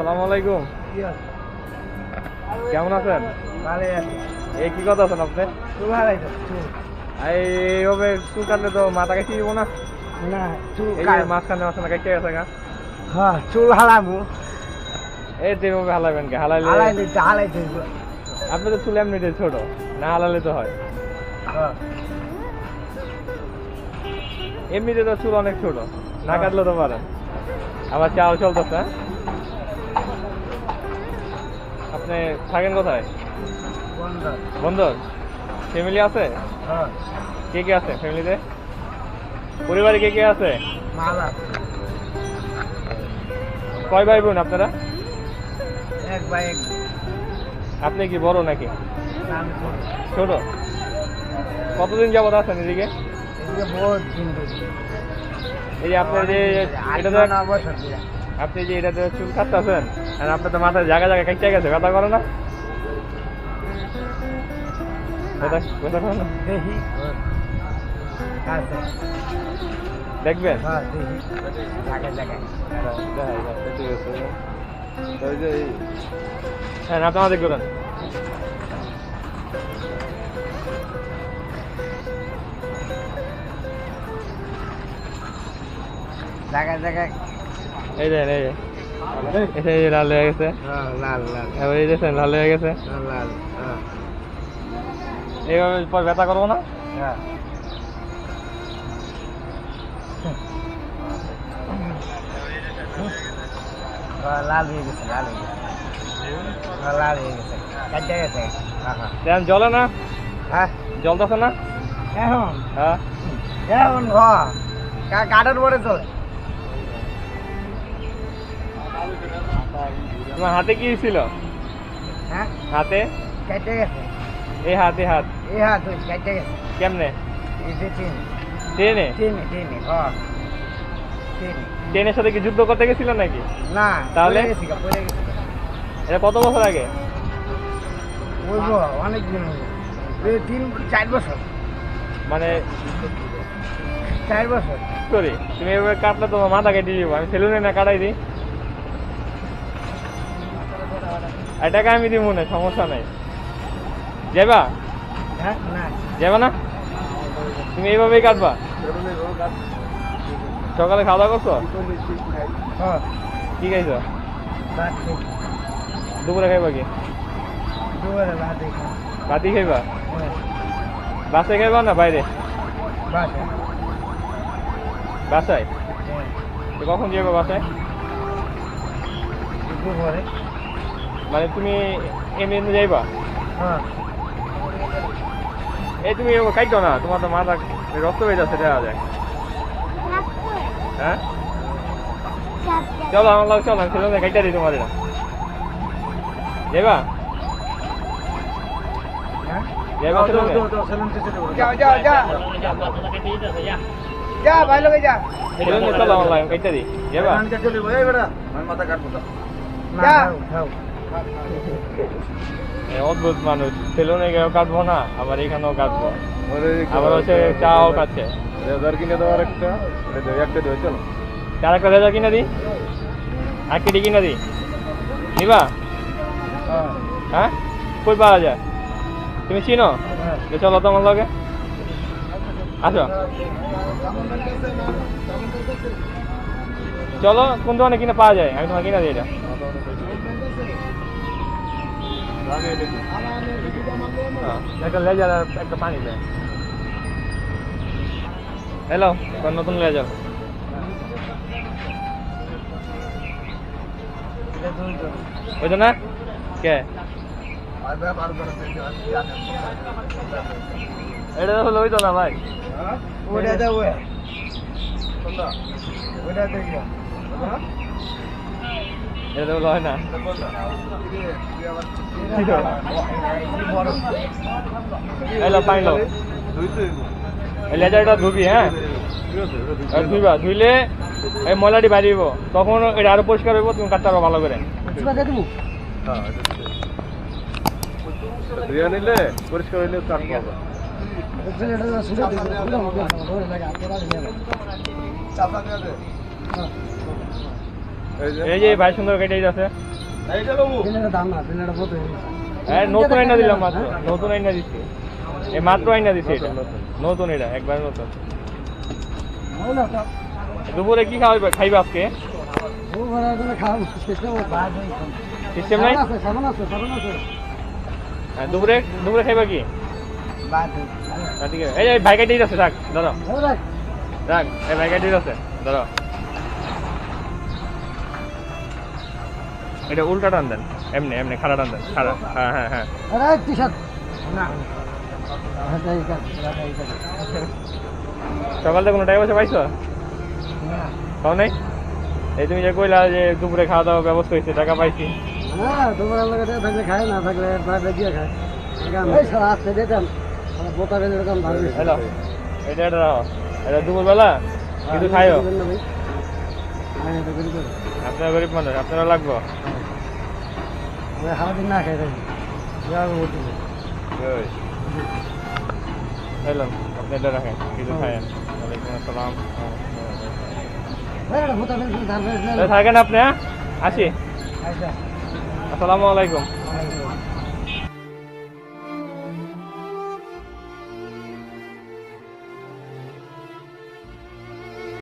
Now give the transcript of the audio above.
আসসালামু আলাইকুম। কেমন আছেন? এই কি কথা আছেন আপনি? এইভাবে চুল কাটলে তো মাথা কাটি না। মাঝখানে মাঝখানে এই হালাইলে আপনি তো চুল এমনিতে ছোট, না হালালে তো হয়। হ্যাঁ এমনিতে তো চুল অনেক ছোট, না কাটলে তো পারেন। আবার চাও চলতেছে হ্যাঁ? আপনি থাকেন কোথায়? বন্ধন ফ্যামিলি আছে? হ্যাঁ। কে কে আছে ফ্যামিলিতে পরিবারে কে কে আছে? কয় ভাই বোন আপনারা? এক এক আপনি কি বড় নাকি? ছোট। কতদিন যাবত আছেন এদিকে? এই যে আপনার যে আপনি যে এটাতে চুল কাটতেছেন আর আপনার তো মাথায় জায়গা জায়গা কাটতে গেছে ব্যথা করে না। দেখবেন? হ্যাঁ হ্যাঁ আপনি আমাদের করেন জায়গায় জায়গায় এই দেন এই। এই লাল হয়ে গেছে। লাল লাল এবার এই দেখছেন লাল হয়ে গেছে। লাল এইভাবে পর ব্যথা করব না? হ্যাঁ হ্যাঁ, লাল হয়ে গেছে লাল হয়ে গেছে লাল হয়ে গেছে কাটতে গেছে হ্যাঁ জলে না? হ্যাঁ জলতেছে না? এখন। হ্যাঁ। এখন ঘ। কাঠের পরে চলে। তোমার হাতে কি ছিল? হ্যাঁ? হাতে? কাটতে গেছে। এই হাতে হাত। এই হাত কাটতে গেছে। কেমনে? চিনি ট্রেনে চিনি চিনি হ্যাঁ। ট্রেনের সাথে কি যুদ্ধ করতে গেছিল নাকি? না তাহলে? এটা কত বছর আগে? অনেক দিন হলো। এই তিন চার বছর। মানে চার বছর। করি তুমি এভাবে কাটলে তোমার মাথা কেটে দিব আমি সেলুনে না কাটাই দিই আর টাকা আমি দিব না সমস্যা নাই। যাবা হ্যাঁ না। যাবা না? তুমি এইভাবেই কাটবা? সকালে খাওয়া দাওয়া করছ? হ্যাঁ। কি খাইছো? দুপুরে খাইবা কি? ভাত খাইবা? হ্যাঁ। বাসায় খাইবা না বাইরে? বাসায়। তো কখন যাবে বাসায়? দুপুরে। মানে তুমি এমনি এমনি যাইবা? হ্যাঁ। এই তুমি এরকম খাইতো না তোমার তো মাথা রক্ত হয়ে যাচ্ছে দেখা যায়। হ্যাঁ? চলো আমার লাগে চলো আমি সেলুনে খাইতে দিই তোমার এটা যাইবা? হ্যাঁ? যাইবা যাও যাও যাও যা ভাই লোকে যা। চলো আমার লাগে খাইতে দিই। যাইবা? যা। খাও এই অদ্ভুত মানুষ। সেলুনে গিয়েও কাটবো না আবার এখানেও কাটবো আবার হচ্ছে চাও কাটছে রেজার কিনে দেওয়ার একটা একটা দেওয়া চলো। চার একটা রেজা কিনে দিই আর কেটে কিনে দিই নিবা? হ্যাঁ। হ্যাঁ? কই পাওয়া যায়? তুমি চিনো? হ্যাঁ। যে চলো তোমার লগে। আসো। চলো কোন দোকানে কিনে পাওয়া যায়? আমি তোমার কিনে দিই এটা। হ্যাঁ, একটা লেজার আর একটা পানি দেয় হ্যালো নতুন লেজার ওই না কে এটা হলো ওই তো না ভাই দাও ওটা দেখো এটা তো হয় না। এলো পাইল লেজারটা ধুবি হ্যাঁ? আর ধুইবা ধুইলে এই ময়লাটি বাড়িব তখন এটা আরও পরিষ্কার হইব তুমি কাটতে পারো ভালো করে। ধুয়ে নিলে পরিষ্কার হইলে কাট পাবা এই যে এই যে ভাই সুন্দর কেটে আছে। হ্যাঁ নতুন আইনা দিলাম মাত্র নতুন আইনা দিচ্ছি এই মাত্র আইনা দিচ্ছি এটা। নতুন এটা একবার নতুন। দুপুরে কি খাওয়াইবে খাইবে আজকে? সিস্টেম নাই? হ্যাঁ, দুপুরে দুপুরে খাইবা কি? ঠিক আছে। এই ভাই কেটে আছে থাক ধরো। থাক এই ভাই কেটে আছে ধরো। এটা উল্টা টান দেন। এমনি এমনি খাড়া টান দেন খাড়া। হ্যাঁ হ্যাঁ হ্যাঁ। সকাল থেকে কোনো টাইম আছে পাইছো? পাও নাই? এই তুমি যে কইলা যে দুপুরে খাওয়া দাওয়া ব্যবস্থা হয়েছে টাকা পাইছি। হ্যাঁ তোমার লাগে থাকলে খায় না থাকলে বাইরে দিয়ে খায়। আসছে দিতাম বোতা বেলে এরকম ভালো হ্যালো। এটা এটা দুপুরবেলা? কিছু খাইও আপনারা গরিব মানুষ আপনারা লাগবো? সারাদিন না খাই থাকি। হ্যালো আপনি এটা রাখেন কিছু খায়েন ওয়ালাইকুম আসসালাম। বোতা থাকেন আপনি হ্যাঁ? আসি। আসসালামু আলাইকুম। ধারবে